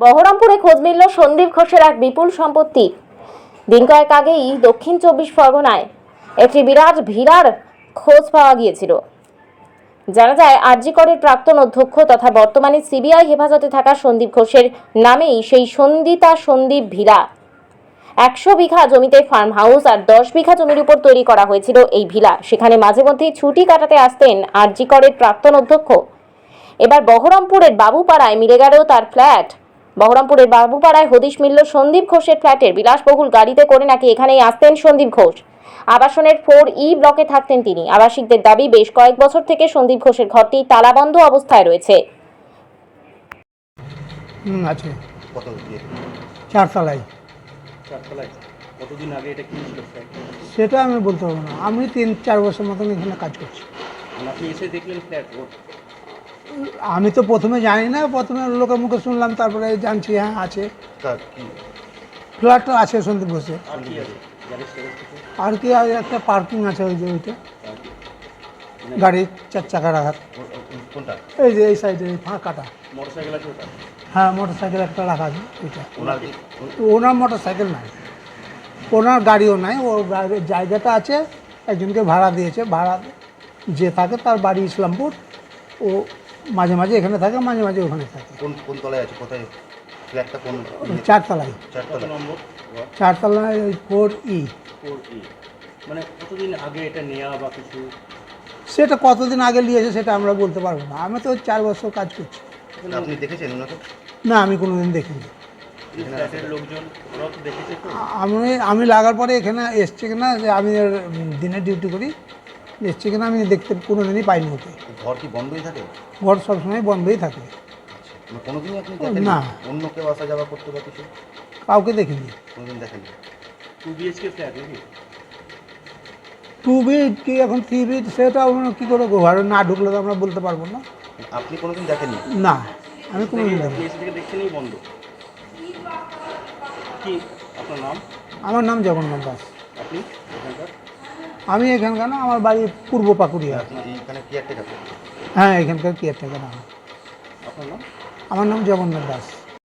বহরমপুরে খোঁজ মিলল সন্দীপ ঘোষের এক বিপুল সম্পত্তি। দিন কয়েক আগেই দক্ষিণ চব্বিশ পরগনায় একটি বিরাট ভিড়ার খোঁজ পাওয়া গিয়েছিল। জানা যায়, আরজিকরের প্রাক্তন অধ্যক্ষ তথা বর্তমানে সিবিআই হেফাজতে থাকা সন্দীপ ঘোষের নামেই সেই সন্দিতা সন্দীপ ভিলা একশো বিঘা জমিতে ফার্ম হাউস আর দশ বিঘা জমির উপর তৈরি করা হয়েছিল এই ভিলা সেখানে মাঝে মধ্যেই ছুটি কাটাতে আসতেন আরজিকরের প্রাক্তন অধ্যক্ষ। এবার বহরমপুরের বাবুপাড়ায় মিলে গেল তার ফ্ল্যাট বহরমপুরের বাবুপাড়ায় হদিশ মিলল সন্দীপ ঘোষের ফ্ল্যাটের। বিলাসবহুল গাড়িতে করে নাকি এখানেই আসতেন সন্দীপ ঘোষ। আবাসনের ফোর ই ব্লকে থাকতেন তিনি। আবাসিকদের দাবি বেশ কয়েক বছর থেকে সন্দীপ ঘোষের ঘরটি তালাবন্ধ অবস্থায় রয়েছে। হুম আছে। কত দিয়ে? চারতলায়। চারতলায়? কতদিন আগে এটা কিনেছিল সেটা আমি বলতে পারব না। আমি তিন চার বছর মতন এখানে কাজ করছি। আপনি এসে দেখলেন ফ্ল্যাট? ওর আমি তো প্রথমে জানি না প্রথমে লোকের মুখে শুনলাম তারপরে জানছি হ্যাঁ আছে। ফ্ল্যাটটা আছে সন্দীপ ঘোষে আর কি আর একটা পার্কিং আছে ওই যে ওইটা। গাড়ি চার চাকা রাখার। ও- ও- ও- এই যে এই সাইডে ফাঁকাটা। হ্যাঁ মোটর সাইকেল একটা রাখা আছে ওইটা। ওনার ও- মোটর সাইকেল নাই। ওনার গাড়িও নাই ওর গাড়ির জায়গাটা আছে একজনকে ভাড়া দিয়েছে ভাড়া যে থাকে তার বাড়ি ইসলামপুর। ও মাঝে মাঝে এখানে থাকে মাঝে মাঝে ওখানে থাকে। কোন কোন তলায় আছে? কোথায়? ফ্ল্যাটটা কোন? চারতলায়। চারতলা নম্বর? চারতলায় ওই ফোর ই। Four e. মানে কতদিন আগে এটা নেওয়া বা কিছু? সেটা কতদিন আগে নিয়েছে সেটা আমরা বলতে পারব না। আমি তো ওই চার বছর কাজ করছি। আপনি দেখেছেন ওনাকে? না আমি কোনো দিন দেখিনি আমি আমি লাগার পরে এখানে এসছে কিনা যে আমি দিনে ডিউটি করি। এসছে কিনা আমি দেখতে কোনো দিনই পাইনি ওকে ঘর কি বন্ধই থাকে? ঘর সবসময় বন্ধই থাকে। মানে কোনোদিনই আপনি দেখেন না। অন্য কেউ আসা যাওয়া করতে বা কিছু? কাউকে দেখিনি। কোনোদিন দেখেন টু বিএইচকে ফ্ল্যাট নাকি? টু বিট কি এখন থ্রি বিট সেটা আমরা কী করে ঘরে না ঢুকলে তো আমরা বলতে পারব না। আপনি কোনোদিন দেখেননি? না আমি কোনো দিন আপনি এসে দেখছেনই বন্ধ? কি? আপনার নাম? আমার নাম জগন্নাথ দাস। আপনি? এখানকার? আমি এখানকার না আমার বাড়ি পূর্ব পাকুড়িয়া। হ্যাঁ এখানকার কেয়ারটেকার আমার নাম জগন্নাথ দাস।